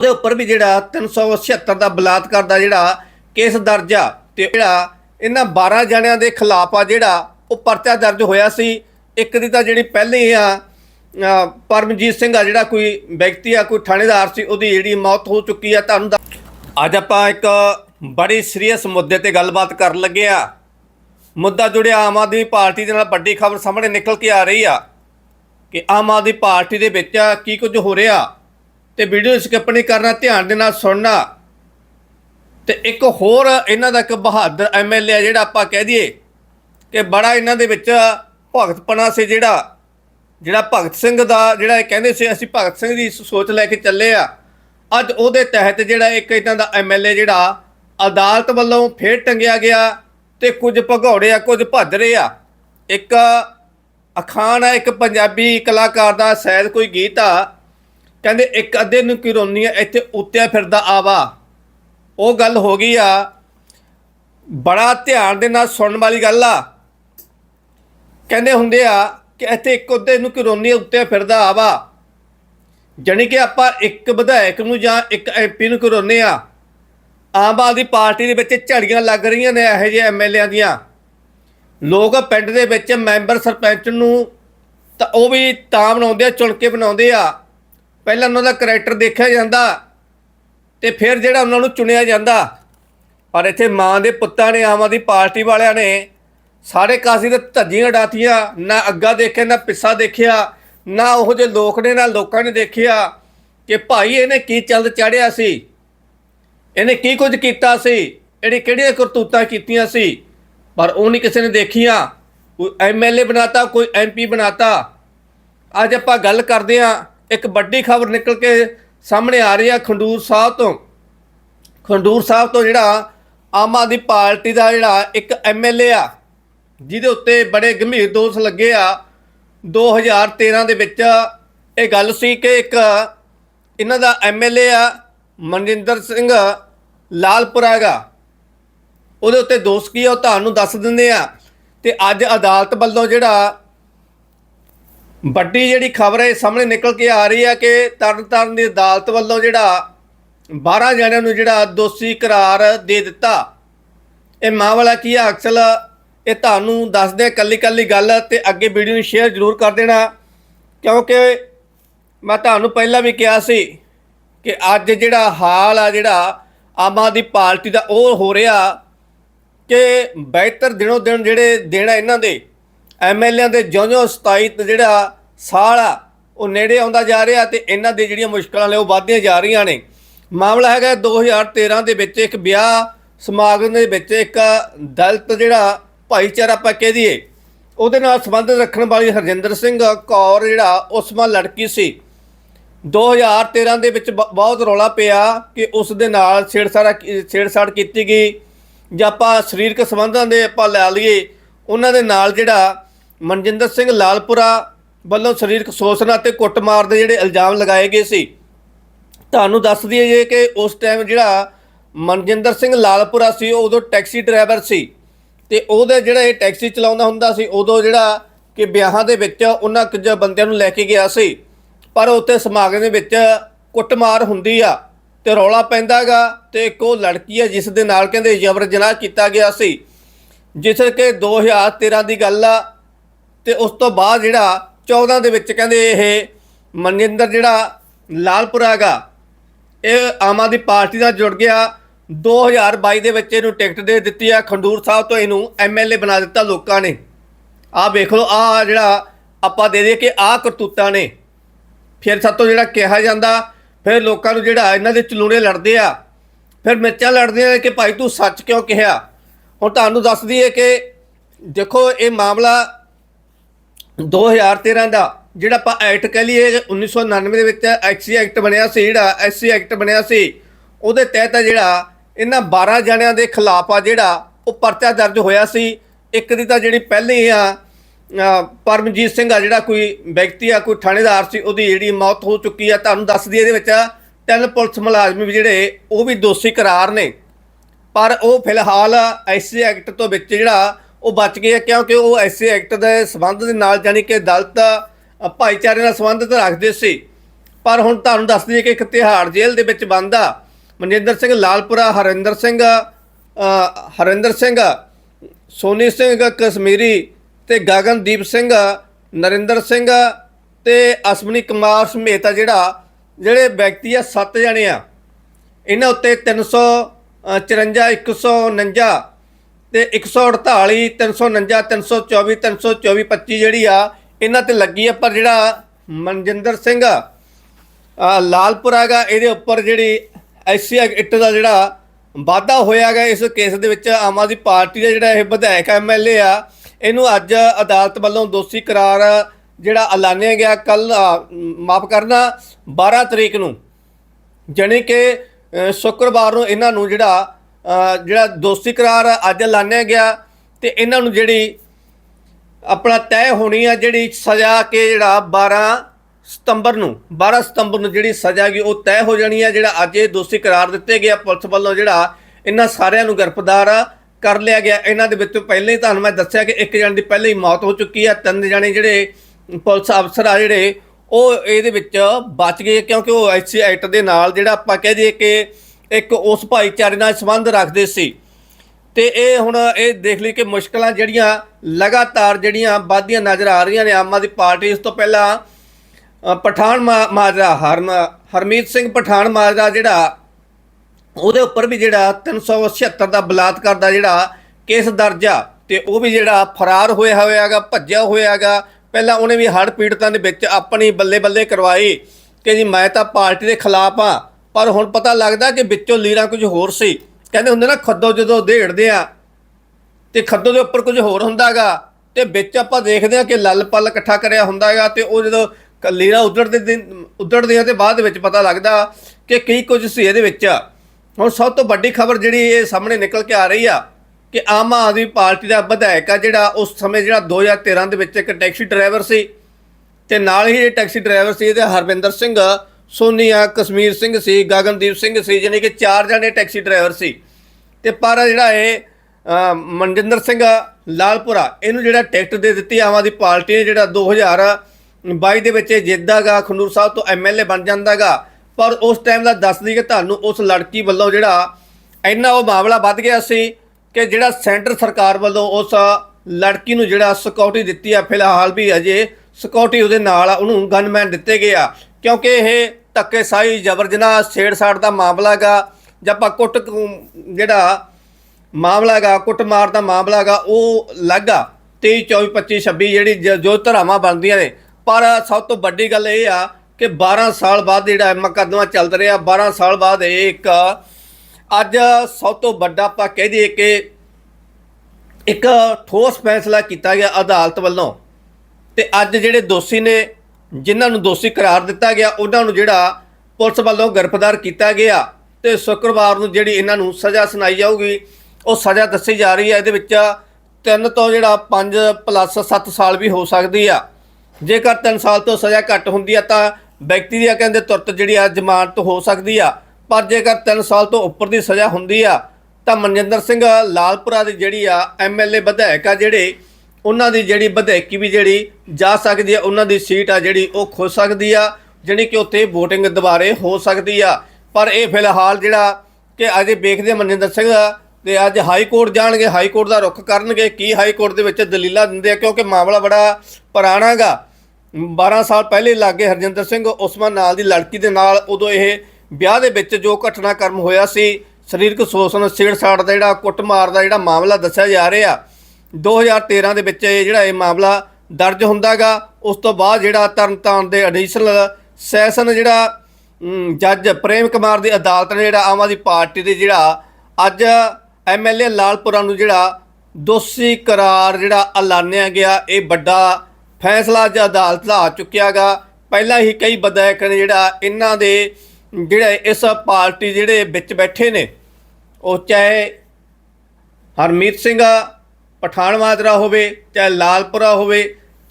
ਉਹਦੇ ਉੱਪਰ ਵੀ ਜਿਹੜਾ 376 ਦਾ ਬਲਾਤਕਾਰ ਦਾ ਜਿਹੜਾ ਕੇਸ ਦਰਜ ਆ ਤੇ ਜਿਹੜਾ ਇਹਨਾਂ 12 ਜਣਿਆਂ ਦੇ ਖਿਲਾਫ ਆ ਜਿਹੜਾ ਉਹ ਪਰਚਾ ਦਰਜ ਹੋਇਆ ਸੀ। ਇੱਕ ਦੀ ਤਾਂ ਜਿਹੜੀ ਪਹਿਲੀ ਆ ਪਰਮਜੀਤ ਸਿੰਘ ਆ ਜਿਹੜਾ ਕੋਈ ਵਿਅਕਤੀ ਆ, ਕੋਈ ਥਾਣੇਦਾਰ ਸੀ, ਉਹਦੀ ਜਿਹੜੀ ਮੌਤ ਹੋ ਚੁੱਕੀ ਆ। ਤੁਹਾਨੂੰ ਦੱਸ- ਅੱਜ ਆਪਾਂ ਇੱਕ ਬੜੀ ਸੀਰੀਅਸ ਮੁੱਦੇ ਤੇ ਗੱਲਬਾਤ ਕਰਨ ਲੱਗੇ ਆ। ਮੁੱਦਾ ਜੁੜਿਆ ਆਮ ਆਦਮੀ ਪਾਰਟੀ ਦੇ ਨਾਲ, ਵੱਡੀ ਖਬਰ ਸਾਹਮਣੇ ਨਿਕਲ ਕੇ ਆ ਰਹੀ ਆ ਕਿ ਆਮ ਆਦਮੀ ਪਾਰਟੀ ਦੇ ਵਿੱਚ ਕੀ ਕੁਝ ਹੋ ਰਿਹਾ। ਤੇ ਵੀਡੀਓ ਸਕਿਪ ਨਹੀਂ ਕਰਨਾ, ਧਿਆਨ ਦੇ ਨਾਲ ਸੁਣਨਾ। ਤੇ ਇੱਕ ਹੋਰ ਇਹਨਾਂ ਦਾ ਇੱਕ ਬਹਾਦਰ ਐਮਐਲਏ ਆ, ਜਿਹੜਾ ਆਪਾਂ ਕਹਿ ਦਈਏ ਕਿ ਬੜਾ ਇਹਨਾਂ ਦੇ ਵਿੱਚ ਭਗਤਪਣਾ ਸੀ ਜਿਹੜਾ ਜਿਹੜਾ ਭਗਤ ਸਿੰਘ ਦਾ, ਜਿਹੜਾ ਇਹ ਕਹਿੰਦੇ ਸੀ, ਅਸੀਂ ਭਗਤ ਸਿੰਘ ਦੀ ਸੋਚ ਲੈ ਕੇ ਚੱਲੇ ਆ। ਅੱਜ ਉਹਦੇ ਤਹਿਤ ਜਿਹੜਾ ਇੱਕ ਇਦਾਂ ਦਾ ਐਮਐਲਏ ਜਿਹੜਾ, ਅਦਾਲਤ ਵੱਲੋਂ ਫੇਰ ਟੰਗਿਆ ਗਿਆ ਤੇ ਕੁਝ ਭਗੌੜੇ ਆ, ਕੁਝ ਭੱਜਰੇ ਆ। ਇੱਕ ਅਖਾਣ ਆ, ਇੱਕ ਪੰਜਾਬੀ ਕਲਾਕਾਰ ਦਾ, ਸ਼ਾਇਦ ਕੋਈ ਗੀਤ ਆ ਕਹਿੰਦੇ ਇੱਕ ਅੱਧੇ ਨੂੰ ਕੀ ਰੋਨੀ ਆ, ਇੱਥੇ ਉੱਤਿਆ ਫਿਰਦਾ ਆਵਾ। ਉਹ ਗੱਲ ਹੋ ਗਈ ਆ, ਬੜਾ ਧਿਆਨ ਦੇ ਨਾਲ ਸੁਣਨ ਵਾਲੀ ਗੱਲ ਆ। ਕਹਿੰਦੇ ਹੁੰਦੇ ਆ ਕਿ ਇੱਥੇ ਇੱਕ ਅੱਧੇ ਨੂੰ ਕੀ ਰੋਨੀ ਉੱਤੇ ਫਿਰਦਾ ਆਵਾ। ਜਾਣੀ ਕਿ ਆਪਾਂ ਇੱਕ ਵਿਧਾਇਕ ਨੂੰ ਜਾਂ ਇੱਕ ਐਮਪੀ ਨੂੰ ਕਰੋਨੇ ਆ। ਆਮ ਆਦਮੀ ਪਾਰਟੀ ਦੇ ਵਿੱਚ ਝੜੀਆਂ ਲੱਗ ਰਹੀਆਂ ਨੇ ਇਹੋ ਜਿਹੇ ਐਮਐਲਏਆਂ ਦੀਆਂ। ਲੋਕ ਪਿੰਡ ਦੇ ਵਿੱਚ ਮੈਂਬਰ ਸਰਪੰਚ ਨੂੰ ਤਾਂ ਉਹ ਵੀ ਤਾਂ ਬਣਾਉਂਦੇ ਆ, ਚੁਣ ਕੇ ਬਣਾਉਂਦੇ ਆ। ਪਹਿਲਾਂ ਉਹਨਾਂ ਦਾ ਕੈਰੈਕਟਰ ਦੇਖਿਆ ਜਾਂਦਾ ਤੇ ਫਿਰ ਜਿਹੜਾ ਉਹਨਾਂ ਨੂੰ ਚੁਣਿਆ ਜਾਂਦਾ। ਪਰ ਇੱਥੇ ਮਾਂ ਦੇ ਪੁੱਤਾਂ ਨੇ ਆਮ ਆਦਮੀ ਪਾਰਟੀ ਵਾਲਿਆਂ ਨੇ ਸਾਰੇ ਕਾਸੀ ਦੇ ਧੱਜੀਆਂ ਡਾਤੀਆਂ, ਨਾ ਅੱਗਾ ਦੇਖਿਆ, ਨਾ ਪਿੱਛਾ ਦੇਖਿਆ, ਨਾ ਉਹ ਜਿਹੇ ਲੋਕ ਨੇ, ਨਾ ਲੋਕਾਂ ਨੇ ਦੇਖਿਆ ਕਿ ਭਾਈ ਇਹਨੇ ਕੀ ਚਲਦ ਚੜਿਆ ਸੀ, ਇਹਨੇ ਕੀ ਕੁਝ ਕੀਤਾ ਸੀ, ਇਹਨੇ ਕਿਹੜੀਆਂ ਕਰਤੂਤਾਂ ਕੀਤੀਆਂ ਸੀ। ਪਰ ਉਹ ਨਹੀਂ ਕਿਸੇ ਨੇ ਦੇਖੀਆਂ। ਕੋਈ ਐਮਐਲਏ ਬਣਾਤਾ, ਕੋਈ ਐਮਪੀ ਬਣਾਤਾ। ਅੱਜ ਆਪਾਂ ਗੱਲ ਕਰਦੇ ਹਾਂ ਇੱਕ ਵੱਡੀ ਖਬਰ ਨਿਕਲ ਕੇ ਸਾਹਮਣੇ ਆ ਰਹੀ ਆ ਖੰਡੂਰ ਸਾਹਿਬ ਤੋਂ। ਖੰਡੂਰ ਸਾਹਿਬ ਤੋਂ ਜਿਹੜਾ ਆਮ ਆਦਮੀ ਪਾਰਟੀ ਦਾ ਜਿਹੜਾ ਇੱਕ ਐਮਐਲਏ ਆ, ਜਿਹਦੇ ਉੱਤੇ ਬੜੇ ਗੰਭੀਰ ਦੋਸ਼ ਲੱਗੇ ਆ। 2013 ਦੇ ਵਿੱਚ ਇਹ ਗੱਲ ਸੀ ਕਿ ਇੱਕ ਇਹਨਾਂ ਦਾ ਐਮਐਲਏ ਆ, ਮਨਜਿੰਦਰ ਸਿੰਘ ਲਾਲਪੁਰਾ ਹੈਗਾ। ਉਹਦੇ ਉੱਤੇ ਦੋਸ਼ ਕੀ ਆ, ਉਹ ਤੁਹਾਨੂੰ ਦੱਸ ਦਿੰਦੇ ਆ। ਤੇ ਅੱਜ ਅਦਾਲਤ ਵੱਲੋਂ ਜਿਹੜਾ ਵੱਡੀ ਜਿਹੜੀ ਖਬਰ ਹੈ ਸਾਹਮਣੇ ਨਿਕਲ ਕੇ ਆ ਰਹੀ ਹੈ ਕਿ ਤਰਨਤਾਰਨ ਦੀ ਅਦਾਲਤ ਵੱਲੋਂ ਜਿਹੜਾ 12 ਜਣਿਆਂ ਨੂੰ ਜਿਹੜਾ ਦੋਸ਼ੀ ਕਰਾਰ ਦੇ ਦਿੱਤਾ। ਇਹ ਮਾਮਲਾ ਕੀ ਹੈ ਅਕਸਰ ਇਹ ਤੁਹਾਨੂੰ ਦੱਸਦੇ ਕੱਲੀ ਕੱਲੀ ਗੱਲ ਤੇ ਅੱਗੇ ਵੀਡੀਓ ਨੂੰ ਸ਼ੇਅਰ ਜ਼ਰੂਰ ਕਰ ਦੇਣਾ, ਕਿਉਂਕਿ ਮੈਂ ਤੁਹਾਨੂੰ ਪਹਿਲਾਂ ਵੀ ਕਿਹਾ ਸੀ ਕਿ ਅੱਜ ਜਿਹੜਾ ਹਾਲ ਆ, ਜਿਹੜਾ ਆਮ ਆਦਮੀ ਪਾਰਟੀ ਦਾ ਉਹ ਹੋ ਰਿਹਾ ਕਿ ਬਿਹਤਰ ਦਿਨੋਂ ਦਿਨ ਜਿਹੜੇ ਦਿਨ ਆ ਇਹਨਾਂ ਦੇ ਐਮਐਲਏਆਂ ਦੇ ਜਿਉਂ-ਜਿਉਂ 27 ਤੇ ਜਿਹੜਾ ਸਾਲ ਆ, ਉਹ ਨੇੜੇ ਆਉਂਦਾ ਜਾ ਰਿਹਾ ਤੇ ਇਹਨਾਂ ਦੇ ਜਿਹੜੀਆਂ ਮੁਸ਼ਕਲਾਂ ਨੇ ਉਹ ਵੱਧਦੀਆਂ ਜਾ ਰਹੀਆਂ ਨੇ। ਮਾਮਲਾ ਹੈਗਾ 2013 ਦੇ ਵਿੱਚ, ਇੱਕ ਵਿਆਹ ਸਮਾਗਮ ਦੇ ਵਿੱਚ, ਇੱਕ ਦਲਿਤ ਜਿਹੜਾ ਭਾਈਚਾਰਾ ਆਪਾਂ ਕਹਿ ਦਈਏ, ਉਹਦੇ ਨਾਲ ਸੰਬੰਧ ਰੱਖਣ ਵਾਲੀ ਹਰਜਿੰਦਰ ਸਿੰਘ ਕੌਰ ਜਿਹੜਾ, ਉਸ ਉਸਮਾ ਲੜਕੀ ਸੀ। 2013 ਦੇ ਵਿੱਚ ਬ- ਬਹੁਤ ਰੌਲਾ ਪਿਆ ਕਿ ਉਸ ਦੇ ਨਾਲ ਛੇੜਛਾੜ ਛੇੜਛਾੜ ਕੀਤੀ ਗਈ। ਜਾਂ ਆਪਾਂ ਸਰੀਰਕ ਸੰਬੰਧਾਂ ਦੇ ਆਪਾਂ ਲੈ ਲਈਏ, ਉਹਨਾਂ ਦੇ ਨਾਲ ਜਿਹੜਾ ਮਨਜਿੰਦਰ ਸਿੰਘ ਲਾਲਪੁਰਾ ਵੱਲੋਂ ਸਰੀਰਕ ਸ਼ੋਸ਼ਣ ਅਤੇ ਕੁੱਟਮਾਰ ਦੇ ਜਿਹੜੇ ਇਲਜ਼ਾਮ ਲਗਾਏ ਗਏ ਸੀ। ਤੁਹਾਨੂੰ ਦੱਸ ਦਈਏ ਕਿ ਉਸ ਟਾਈਮ ਜਿਹੜਾ ਮਨਜਿੰਦਰ ਸਿੰਘ ਲਾਲਪੁਰਾ ਸੀ, ਉਹ ਉਦੋਂ ਟੈਕਸੀ ਡਰਾਈਵਰ ਸੀ ਤੇ ਉਹਦੇ ਜਿਹੜਾ ਇਹ ਟੈਕਸੀ ਚਲਾਉਂਦਾ ਹੁੰਦਾ ਸੀ, ਉਦੋਂ ਜਿਹੜਾ ਕਿ ਵਿਆਹਾਂ ਦੇ ਵਿੱਚ ਉਹਨਾਂ ਕੁਝ ਬੰਦਿਆਂ ਨੂੰ ਲੈ ਕੇ ਗਿਆ ਸੀ। ਪਰ ਉੱਥੇ ਸਮਾਗਮ ਦੇ ਵਿੱਚ ਕੁੱਟਮਾਰ ਹੁੰਦੀ ਆ ਤੇ ਰੌਲਾ ਪੈਂਦਾਗਾ ਤੇ ਇੱਕ ਉਹ ਲੜਕੀ ਆ, ਜਿਸ ਦੇ ਨਾਲ ਕਹਿੰਦੇ ਜ਼ਬਰ ਜਨਾਹ ਕੀਤਾ ਗਿਆ ਸੀ। ਜਿਸ ਕਿ 2013 ਦੀ ਗੱਲ ਆ ਤੇ ਉਸ ਤੋਂ ਬਾਅਦ ਜਿਹੜਾ 14 ਦੇ ਵਿੱਚ ਕਹਿੰਦੇ ਇਹ ਮਨਜਿੰਦਰ ਜਿਹੜਾ ਲਾਲਪੁਰਾ ਹੈਗਾ, ਇਹ ਆਮ ਆਦਮੀ ਪਾਰਟੀ ਨਾਲ ਜੁੜ ਗਿਆ। 2022 ਦੇ ਵਿੱਚ ਇਹਨੂੰ ਟਿਕਟ ਦੇ ਦਿੱਤੀ ਆ। ਖੰਡੂਰ ਸਾਹਿਬ ਤੋਂ ਇਹਨੂੰ ਐਮਐਲਏ ਬਣਾ ਦਿੱਤਾ ਲੋਕਾਂ ਨੇ। ਆਹ ਵੇਖ ਲਓ, ਆਹ ਜਿਹੜਾ ਆਪਾਂ ਦੇ ਦੇ ਕਿ ਆਹ ਕਰਤੂਤਾਂ ਨੇ। ਫਿਰ ਸਭ ਤੋਂ ਜਿਹੜਾ ਕਿਹਾ ਜਾਂਦਾ, ਫਿਰ ਲੋਕਾਂ ਨੂੰ ਜਿਹੜਾ ਇਹਨਾਂ ਦੇ ਚਲੂਣੇ ਲੜਦੇ ਆ। ਫਿਰ ਮਿਰਚਾਂ ਲੜਦੇ ਆ ਕਿ ਭਾਈ ਤੂੰ ਸੱਚ ਕਿਉਂ ਕਿਹਾ? ਹੁਣ ਤੁਹਾਨੂੰ ਦੱਸ ਦਈਏ ਕਿ ਦੇਖੋ, ਇਹ ਮਾਮਲਾ 2013 ਦਾ, ਜਿਹੜਾ ਆਪਾਂ ਐਕਟ ਕਹ ਲਈਏ 1999 ਦੇ ਵਿੱਚ ਐਕਸੀ ਐਕਟ ਬਣਿਆ ਸੀ, ਜਿਹੜਾ ਐਸਸੀ ਐਕਟ ਬਣਿਆ ਸੀ, ਉਹਦੇ ਤਹਿਤ ਜਿਹੜਾ ਇਹਨਾਂ 12 ਜਣਿਆਂ ਦੇ ਖਿਲਾਫ ਆ ਜਿਹੜਾ ਉਹ ਪਰਚਾ ਦਰਜ ਹੋਇਆ ਸੀ। ਇੱਕ ਦੀ ਤਾਂ ਜਿਹੜੀ ਪਹਿਲੀ ਆ ਪਰਮਜੀਤ ਸਿੰਘ ਆ, ਜਿਹੜਾ ਕੋਈ ਵਿਅਕਤੀ ਆ, ਕੋਈ ਥਾਣੇਦਾਰ ਸੀ, ਉਹਦੀ ਜਿਹੜੀ ਮੌਤ ਹੋ ਚੁੱਕੀ ਆ। ਤੁਹਾਨੂੰ ਦੱਸ ਦਈਏ ਇਹਦੇ ਵਿੱਚ ਤਿੰਨ ਪੁਲਿਸ ਮੁਲਾਜ਼ਮ ਵੀ ਜਿਹੜੇ, ਉਹ ਵੀ ਦੋਸ਼ੀ ਕਰਾਰ ਨੇ। ਪਰ ਉਹ ਫਿਲਹਾਲ ਐਸਸੀ ਐਕਟ ਤੋਂ ਵਿੱਚ ਜਿਹੜਾ ਉਹ ਬਚ ਗਏ ਆ ਕਿਉਂਕਿ ਉਹ ਐਸੇ ਐਕਟ ਦੇ ਸੰਬੰਧ ਦੇ ਨਾਲ ਜਾਨੀ ਕਿ ਦਲਿਤ ਭਾਈਚਾਰੇ ਨਾਲ ਸੰਬੰਧ ਤਾਂ ਰੱਖਦੇ ਸੀ। ਪਰ ਹੁਣ ਤੁਹਾਨੂੰ ਦੱਸ ਦਈਏ ਕਿ ਇੱਕ ਤਿਹਾੜ ਜੇਲ੍ਹ ਦੇ ਵਿੱਚ ਬੰਦ ਆ। ਮਨਜਿੰਦਰ ਸਿੰਘ ਲਾਲਪੁਰਾ, ਹਰਿੰਦਰ ਸਿੰਘ ਹਰਿੰਦਰ ਸਿੰਘ, ਸੋਨੀ ਸਿੰਘ, ਕਸ਼ਮੀਰੀ ਤੇ ਗਗਨਦੀਪ ਸਿੰਘ, ਨਰਿੰਦਰ ਸਿੰਘ ਤੇ ਅਸ਼ਵਨੀ ਕੁਮਾਰ ਸਮੇਤ ਆ ਜਿਹੜਾ, ਜਿਹੜੇ ਵਿਅਕਤੀ ਆ ਸੱਤ ਜਣੇ ਆ। ਇਹਨਾਂ ਉੱਤੇ 354 149 ਤੇ 148 349 324 324 25 ਜਿਹੜੀ ਆ, ਇਹਨਾਂ ਤੇ ਲੱਗੀ ਆ, ਪਰ ਜਿਹੜਾ ਮਨਜਿੰਦਰ ਸਿੰਘ ਆ ਆ ਲਾਲਪੁਰਾ ਗਾ ਇਹਦੇ ਉੱਪਰ ਜਿਹੜੀ ਐਸਸੀ ਇੱਟ ਦਾ ਜਿਹੜਾ ਵਾਧਾ ਹੋਇਆਗਾ ਇਸ ਕੇਸ ਦੇ ਵਿੱਚ ਆਮ ਆਦਮੀ ਪਾਰਟੀ ਦਾ ਜਿਹੜਾ ਇਹ ਵਿਧਾਇਕ ਐਮਐਲਏ ਆ, ਇਹਨੂੰ ਅੱਜ ਅਦਾਲਤ ਵੱਲੋਂ ਦੋਸ਼ੀ ਕਰਾਰ ਜਿਹੜਾ ਐਲਾਨਿਆ ਗਿਆ ਕੱਲ ਮਾਫ ਕਰਨਾ 12 ਤਰੀਕ ਨੂੰ। ਜਾਣੀ ਕਿ ਸ਼ੁੱਕਰਵਾਰ ਨੂੰ ਇਹਨਾਂ ਨੂੰ ਜਿਹੜਾ ਜਿਹੜਾ ਦੋਸ਼ੀ ਕਰਾਰ ਅੱਜ ਐਲਾਨਿਆ ਗਿਆ ਤੇ ਇਹਨਾਂ ਨੂੰ ਜਿਹੜੀ ਆਪਣਾ ਤੈਅ ਹੋਣੀ ਆ, ਜਿਹੜੀ ਸਜ਼ਾ ਕੇ ਜਿਹੜਾ 12 ਸਤੰਬਰ ਨੂੰ 12 ਸਤੰਬਰ ਨੂੰ ਜਿਹੜੀ ਸਜ਼ਾ ਗਈ ਉਹ ਤੈਅ ਹੋ ਜਾਣੀ ਆ, ਜਿਹੜਾ ਅੱਜ ਇਹ ਦੋਸ਼ੀ ਕਰਾਰ ਦਿੱਤੇ ਗਿਆ ਪੁਲਿਸ ਵੱਲੋਂ ਜਿਹੜਾ ਇਹਨਾਂ ਸਾਰਿਆਂ ਨੂੰ ਗ੍ਰਿਫਤਾਰ ਕਰ ਲਿਆ ਗਿਆ। ਇਹਨਾਂ ਦੇ ਵਿੱਚ ਪਹਿਲਾਂ ਹੀ ਤੁਹਾਨੂੰ ਮੈਂ ਦੱਸਿਆ ਕਿ ਇੱਕ ਜਣ ਦੀ ਪਹਿਲਾਂ ਹੀ ਮੌਤ ਹੋ ਚੁੱਕੀ ਆ, ਤਿੰਨ ਜਣੇ ਜਿਹੜੇ ਪੁਲਿਸ ਅਫਸਰ ਆ ਜਿਹੜੇ, ਉਹ ਇਹਦੇ ਵਿੱਚ ਬਚ ਗਏ ਕਿਉਂਕਿ ਉਹ ਐਸਸੀ ਐਕਟ ਦੇ ਨਾਲ ਜਿਹੜਾ ਆਪਾਂ ਕਹਿ ਦਈਏ ਕਿ ਇੱਕ ਉਸ ਭਾਈਚਾਰੇ ਨਾਲ ਸੰਬੰਧ ਰੱਖਦੇ ਸੀ। ਤੇ ਇਹ ਹੁਣ ਇਹ ਦੇਖ ਲਈ ਕਿ ਮੁਸ਼ਕਲਾਂ ਜਿਹੜੀਆਂ ਲਗਾਤਾਰ ਜਿਹੜੀਆਂ ਵੱਧਦੀਆਂ ਨਜ਼ਰ ਆ ਰਹੀਆਂ ਨੇ, ਆਮ ਆਦਮੀ ਪਾਰਟੀ ਇਸ ਤੋਂ ਪਹਿਲਾਂ ਪਠਾਨ ਮਾ- ਮਾਜਰਾ ਹਰਮ, ਹਰਮੀਤ ਸਿੰਘ ਪਠਾਨ ਮਾਜਰਾ ਜਿਹੜਾ, ਉਹਦੇ ਉੱਪਰ ਵੀ ਜਿਹੜਾ 376 ਦਾ ਬਲਾਤਕਾਰ ਦਾ ਜਿਹੜਾ ਕੇਸ ਦਰਜ ਆ, ਤੇ ਉਹ ਵੀ ਜਿਹੜਾ ਫਰਾਰ ਹੋਇਆ ਹੋਇਆਗਾ, ਭੱਜਿਆ ਹੋਇਆਗਾ। ਪਹਿਲਾਂ ਉਹਨੇ ਵੀ ਹੜ੍ਹ ਪੀੜਤਾਂ ਦੇ ਵਿੱਚ ਆਪਣੀ ਬੱਲੇ ਬੱਲੇ ਕਰਵਾਈ ਕਿ ਜੀ ਮੈਂ ਤਾਂ ਪਾਰਟੀ ਦੇ ਖਿਲਾਫ ਆ ਪਰ ਹੁਣ ਪਤਾ ਲੱਗਦਾ ਕਿ ਵਿੱਚੋਂ ਲੀਰਾਂ ਕੁਝ ਹੋਰ ਸੀ। ਕਹਿੰਦੇ ਹੁੰਦੇ ਨਾ, ਖੱਦੋ ਜਦੋਂ ਦੇੜਦੇ ਆ ਤੇ ਖੱਦੋ ਦੇ ਉੱਪਰ ਕੁਝ ਹੋਰ ਹੁੰਦਾਗਾ ਤੇ ਵਿੱਚ ਆਪਾਂ ਦੇਖਦੇ ਆ ਕਿ ਲੱਲ ਪੱਲ ਇਕੱਠਾ ਕਰਿਆ ਹੁੰਦਾਗਾ ਤੇ ਉਹ ਜਦੋਂ ਕ- ਲੀਰਾਂ ਉਧੜਦੇ ਦਿਨ ਉਧੜਦੀਆਂ ਤੇ ਬਾਅਦ ਵਿੱਚ ਪਤਾ ਲੱਗਦਾ ਕਿ ਕੀ ਕੁਝ ਸੀ ਇਹਦੇ ਵਿੱਚ। ਹੁਣ ਸਭ ਤੋਂ ਵੱਡੀ ਖਬਰ ਜਿਹੜੀ ਇਹ ਸਾਹਮਣੇ ਨਿਕਲ ਕੇ ਆ ਰਹੀ ਆ ਕਿ ਆਮ ਆਦਮੀ ਪਾਰਟੀ ਦਾ ਵਿਧਾਇਕ ਆ ਜਿਹੜਾ ਉਸ ਸਮੇਂ ਜਿਹੜਾ 2013 ਦੇ ਵਿੱਚ ਇੱਕ ਟੈਕਸੀ ਡਰਾਈਵਰ ਸੀ ਤੇ ਨਾਲ ਹੀ ਇਹ ਟੈਕਸੀ ਡਰਾਈਵਰ ਸੀ ਇਹਦੇ ਹਰਵਿੰਦਰ ਸਿੰਘ। ਸੋਨੀਆ ਕਸ਼ਮੀਰ ਸਿੰਘ ਸੀ, ਗਗਨਦੀਪ ਸਿੰਘ ਸੀ, ਜਾਣੀ ਕਿ ਚਾਰ ਜਣੇ ਟੈਕਸੀ ਡਰਾਈਵਰ ਸੀ। ਤੇ ਪਰ ਜਿਹੜਾ ਇਹ ਮਨਜਿੰਦਰ ਸਿੰਘ ਲਾਲਪੁਰਾ, ਇਹਨੂੰ ਜਿਹੜਾ ਟਿਕਟ ਦੇ ਦਿੱਤੀ ਆਮ ਆਦਮੀ ਪਾਰਟੀ ਨੇ, ਜਿਹੜਾ 2022 ਦੇ ਵਿੱਚ ਇਹ ਜਿੱਦਾਗਾ ਖਨੂਰ ਸਾਹਿਬ ਤੋਂ ਐਮਐਲਏ ਬਣ ਜਾਂਦਾਗਾ ਪਰ ਉਸ ਟਾਈਮ ਦਾ ਦੱਸ ਦਈਏ ਕਿ ਤੁਹਾਨੂੰ ਉਸ ਲੜਕੀ ਵੱਲੋਂ ਜਿਹੜਾ ਇੰਨਾ ਉਹ ਮਾਮਲਾ ਵੱਧ ਗਿਆ ਸੀ ਕਿ ਜਿਹੜਾ ਸੈਂਟਰ ਸਰਕਾਰ ਵੱਲੋਂ ਉਸ ਲੜਕੀ ਨੂੰ ਜਿਹੜਾ ਸਿਕਿਉਰਿਟੀ ਦਿੱਤੀ ਆ, ਫਿਲਹਾਲ ਵੀ ਅਜੇ ਸਿਕਿਉਰਿਟੀ ਉਹਦੇ ਨਾਲ ਆ, ਉਹਨੂੰ ਗਨਮੈਨ ਦਿੱਤੇ ਗਏ ਆ। ਕਿਉਂਕਿ ਇਹ ਧੱਕੇਸ਼ਾਹੀ ਜਬਰ ਜਨਾਹ ਛੇੜਛਾੜ ਦਾ ਮਾਮਲਾ ਹੈਗਾ। ਜਾਂ ਆਪਾਂ ਕੁੱਟ ਜਿਹੜਾ ਮਾਮਲਾ ਹੈਗਾ ਕੁੱਟਮਾਰ ਦਾ ਮਾਮਲਾ ਹੈਗਾ, ਉਹ ਲੱਗਾ 23 24 25 26 ਜਿਹੜੀ ਜ- ਜੋ ਧਰਾਵਾਂ ਬਣਦੀਆਂ ਨੇ। ਪਰ ਸਭ ਤੋਂ ਵੱਡੀ ਗੱਲ ਇਹ ਆ ਕਿ 12 ਸਾਲ ਬਾਅਦ ਜਿਹੜਾ ਮੁਕੱਦਮਾ ਚੱਲ ਰਿਹਾ 12 ਸਾਲ ਬਾਅਦ ਇਹ ਇੱਕ ਅੱਜ ਸਭ ਤੋਂ ਵੱਡਾ ਆਪਾਂ ਕਹਿ ਦਈਏ ਕਿ ਇੱਕ ਠੋਸ ਫੈਸਲਾ ਕੀਤਾ ਗਿਆ ਅਦਾਲਤ ਵੱਲੋਂ। ਤੇ ਅੱਜ ਜਿਹੜੇ ਦੋਸ਼ੀ ਨੇ ਜਿਨ੍ਹਾਂ ਨੂੰ ਦੋਸ਼ੀ ਕਰਾਰ ਦਿੱਤਾ ਗਿਆ, ਉਹਨਾਂ ਨੂੰ ਜਿਹੜਾ ਪੁਲਿਸ ਵੱਲੋਂ ਗ੍ਰਿਫਤਾਰ ਕੀਤਾ ਗਿਆ ਤੇ ਸ਼ੁੱਕਰਵਾਰ ਨੂੰ ਜਿਹੜੀ ਇਹਨਾਂ ਨੂੰ ਸਜ਼ਾ ਸੁਣਾਈ ਜਾਊਗੀ, ਉਹ ਸਜ਼ਾ ਦੱਸੀ ਜਾ ਰਹੀ ਹੈ। ਇਹਦੇ ਵਿੱਚ ਤਿੰਨ ਤੋਂ ਜਿਹੜਾ 5 ਪਲੱਸ 7 ਸਾਲ ਵੀ ਹੋ ਸਕਦੀ ਆ। ਜੇਕਰ 3 ਸਾਲ ਤੋਂ ਸਜ਼ਾ ਘੱਟ ਹੁੰਦੀ ਆ, ਤਾਂ ਵਿਅਕਤੀ ਦੀ ਕਹਿੰਦੇ ਤੁਰਤ ਜਿਹੜੀ ਆ ਜ਼ਮਾਨਤ ਹੋ ਸਕਦੀ ਆ। ਪਰ ਜੇਕਰ 3 ਸਾਲ ਤੋਂ ਉੱਪਰ ਦੀ ਸਜ਼ਾ ਹੁੰਦੀ ਆ, ਤਾਂ ਮਨਜਿੰਦਰ ਸਿੰਘ ਲਾਲਪੁਰਾ ਦੀ ਜਿਹੜੀ ਆ ਐਮਐਲਏ ਵਿਧਾਇਕ ਆ, ਜਿਹੜੇ ਉਹਨਾਂ ਦੀ ਜਿਹੜੀ ਵਿਧਾਇਕੀ ਵੀ ਜਿਹੜੀ ਜਾ ਸਕਦੀ ਆ, ਉਹਨਾਂ ਦੀ ਸੀਟ ਆ ਜਿਹੜੀ ਉਹ ਖੋ ਸਕਦੀ ਆ ਜਿਹੜੀ ਕਿ ਉੱਥੇ VOTING ਦੁਬਾਰੇ ਹੋ ਸਕਦੀ ਆ। ਪਰ ਇਹ ਫਿਲਹਾਲ ਜਿਹੜਾ ਕਿ ਅਜੇ ਵੇਖਦੇ ਹਾਂ ਮਨਜਿੰਦਰ ਸਿੰਘ, ਤੇ ਅੱਜ ਹਾਈ ਕੋਰਟ ਜਾਣਗੇ, ਹਾਈ ਕੋਰਟ ਦਾ ਰੁਖ ਕਰਨਗੇ, ਕੀ ਹਾਈ ਕੋਰਟ ਦੇ ਵਿੱਚ ਦਲੀਲਾਂ ਦਿੰਦੇ ਆ, ਕਿਉਂਕਿ ਮਾਮਲਾ ਬੜਾ ਪੁਰਾਣਾ ਗਾ 12 ਸਾਲ ਪਹਿਲੇ ਲੱਗੇ ਹਰਜਿੰਦਰ ਸਿੰਘ ਉਸਮਾਨ ਨਾਲ ਦੀ ਲੜਕੀ ਦੇ ਨਾਲ ਉਦੋਂ ਇਹ ਵਿਆਹ ਦੇ ਵਿੱਚ ਜੋ ਘਟਨਾਕ੍ਰਮ ਹੋਇਆ ਸੀ, ਸਰੀਰਕ ਸ਼ੋਸ਼ਣ, ਛੇੜਛਾੜ ਦਾ ਜਿਹੜਾ ਕੁੱਟਮਾਰ ਦਾ ਜਿਹੜਾ ਮਾਮਲਾ ਦੱਸਿਆ ਜਾ ਰਿਹਾ 2013 ਦੇ ਵਿੱਚ ਇਹ ਜਿਹੜਾ ਇਹ ਮਾਮਲਾ ਦਰਜ ਹੁੰਦਾਗਾ, ਉਸ ਤੋਂ ਬਾਅਦ ਜਿਹੜਾ ਤਰਨਤਾਰਨ ਦੇ ਐਡੀਸ਼ਨਲ ਸੈਸ਼ਨ ਜਿਹੜਾ ਜੱਜ ਪ੍ਰੇਮ ਕੁਮਾਰ ਦੀ ਅਦਾਲਤ ਨੇ ਜਿਹੜਾ ਆਮ ਆਦਮੀ ਪਾਰਟੀ ਦੇ ਜਿਹੜਾ, ਅੱਜ ਐਮਐਲਏ ਲਾਲਪੁਰਾ ਨੂੰ ਜਿਹੜਾ ਦੋਸ਼ੀ ਕਰਾਰ ਜਿਹੜਾ ਐਲਾਨਿਆ ਗਿਆ, ਇਹ ਵੱਡਾ ਫੈਸਲਾ ਅੱਜ ਅਦਾਲਤ ਦਾ ਆ ਚੁੱਕਿਆਗਾ। ਪਹਿਲਾਂ ਹੀ ਕਈ ਵਿਧਾਇਕ ਨੇ ਜਿਹੜਾ ਇਹਨਾਂ ਦੇ ਜਿਹੜੇ ਇਸ ਪਾਰਟੀ ਜਿਹੜੇ ਵਿੱਚ ਬੈਠੇ ਨੇ, ਉਹ ਚਾਹੇ ਹਰਮੀਤ ਸਿੰਘ ਪਠਾਨ ਹੋਵੇ, ਚਾਹੇ ਲਾਲਪੁਰਾ ਹੋਵੇ,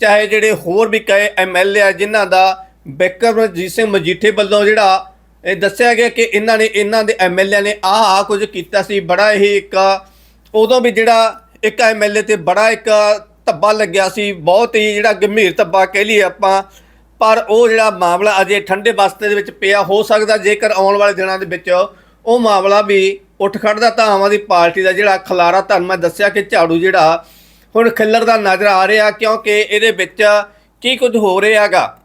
ਚਾਹੇ ਜਿਹੜੇ ਹੋਰ ਵੀ ਕਈ ਐਮਐਲਏ ਆ ਜਿਨ੍ਹਾਂ ਦਾ ਬਿਕਰਮਜੀਤ ਸਿੰਘ ਮਜੀਠੇ ਵੱਲੋਂ ਜਿਹੜਾ ਇਹ ਦੱਸਿਆ ਗਿਆ ਕਿ ਇਹਨਾਂ ਨੇ, ਇਹਨਾਂ ਦੇ ਐਮਐਲਏ ਨੇ ਆਹ ਆਹ ਕੁਝ ਕੀਤਾ ਸੀ, ਬੜਾ ਹੀ ਇੱਕ ਉਦੋਂ ਵੀ ਜਿਹੜਾ ਇੱਕ ਐਮਐਲਏ ਤੇ ਬੜਾ ਇੱਕ ਧੱਬਾ ਲੱਗਿਆ ਸੀ, ਬਹੁਤ ਹੀ ਜਿਹੜਾ ਗੰਭੀਰ ਧੱਬਾ ਕਹਿ ਲਈਏ ਆਪਾਂ, ਪਰ ਉਹ ਜਿਹੜਾ ਮਾਮਲਾ ਅਜੇ ਠੰਡੇ ਬਸਤੇ ਦੇ ਵਿੱਚ ਪਿਆ, ਹੋ ਸਕਦਾ ਜੇਕਰ ਆਉਣ ਵਾਲੇ ਦਿਨਾਂ ਦੇ ਵਿੱਚ ਉਹ ਮਾਮਲਾ ਵੀ ਉੱਠ ਖੜਦਾ ਤਾਂ ਆਮ ਆਦਮੀ ਪਾਰਟੀ ਦਾ ਜਿਹੜਾ ਖਲਾਰਾ ਤੁਹਾਨੂੰ ਮੈਂ ਦੱਸਿਆ ਕਿ ਝਾੜੂ ਜਿਹੜਾ ਹੁਣ ਖਿੱਲਰਦਾ ਨਜ਼ਰ ਆ ਰਿਹਾ ਕਿਉਂਕਿ ਇਹਦੇ ਵਿੱਚ ਕੀ ਕੁਝ ਹੋ ਰਿਹਾ ਹੈਗਾ।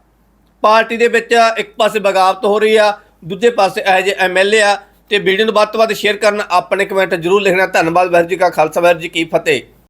ਪਾਰਟੀ ਦੇ ਵਿੱਚ ਇੱਕ ਪਾਸੇ ਬਗਾਵਤ ਹੋ ਰਹੀ ਆ, ਦੂਜੇ ਪਾਸੇ ਇਹ ਜੇ ਐਮਐਲਏ ਆ ਤੇ ਵੀਡੀਓ ਨੂੰ ਵੱਧ ਤੋਂ ਵੱਧ ਸ਼ੇਅਰ ਕਰਨ ਆਪਣੇ ਕਮੈਂਟ ਜ਼ਰੂਰ ਲਿਖਣਾ। ਧੰਨਵਾਦ ਵਾਹਿਗੁਰੂ ਜੀ ਕਾ ਖਾਲਸਾ, ਵਾਹਿਗੁਰੂ ਜੀ ਕੀ ਫਤਿਹ।